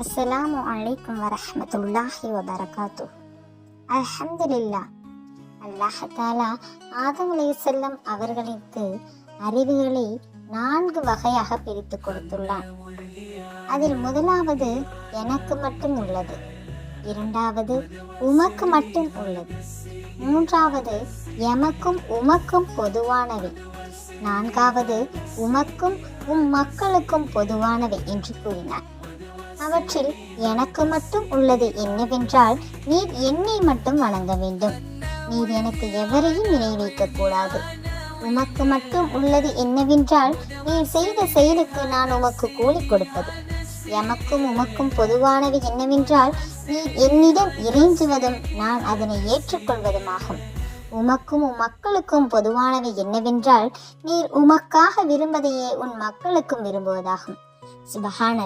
அஸ்ஸலாமு அலைக்கும் வரஹ்மத்துல்லாஹி வபரகாத்து அல்ஹம்துலில்லா அல்லாஹ் தாலா ஆதம் செல்லம் அவர்களுக்கு அறிவுகளை நான்கு வகையாக பிரித்து கொடுத்துள்ளான் அதில் முதலாவது எனக்கு மட்டும் உள்ளது. இரண்டாவது உமக்கு மட்டும் உள்ளது. மூன்றாவது எமக்கும் உமக்கும் பொதுவானவை. நான்காவது உமக்கும் உம் மக்களுக்கும் பொதுவானவை என்று கூறினார். அவற்றில் எனக்கு மட்டும் உள்ளது என்னவென்றால் நீர் என்னை மட்டும் வணங்க வேண்டும். நீர் எனக்கு எவரையும் நினைவைக்க கூடாது. உமக்கு மட்டும் உள்ளது என்னவென்றால் நீர் செய்த செயலுக்கு நான் உமக்கு கூலி கொடுப்பது. எமக்கும் உமக்கும் பொதுவானவை என்னவென்றால் நீர் என்னிடம் இறைஞ்சுவதும் நான் அதனை ஏற்றுக்கொள்வதுமாகும். உமக்கும் உம் மக்களுக்கும் பொதுவானவை என்னவென்றால் நீர் உமக்காக விரும்பதையே உன் மக்களுக்கும் விரும்புவதாகும். சுபஹான்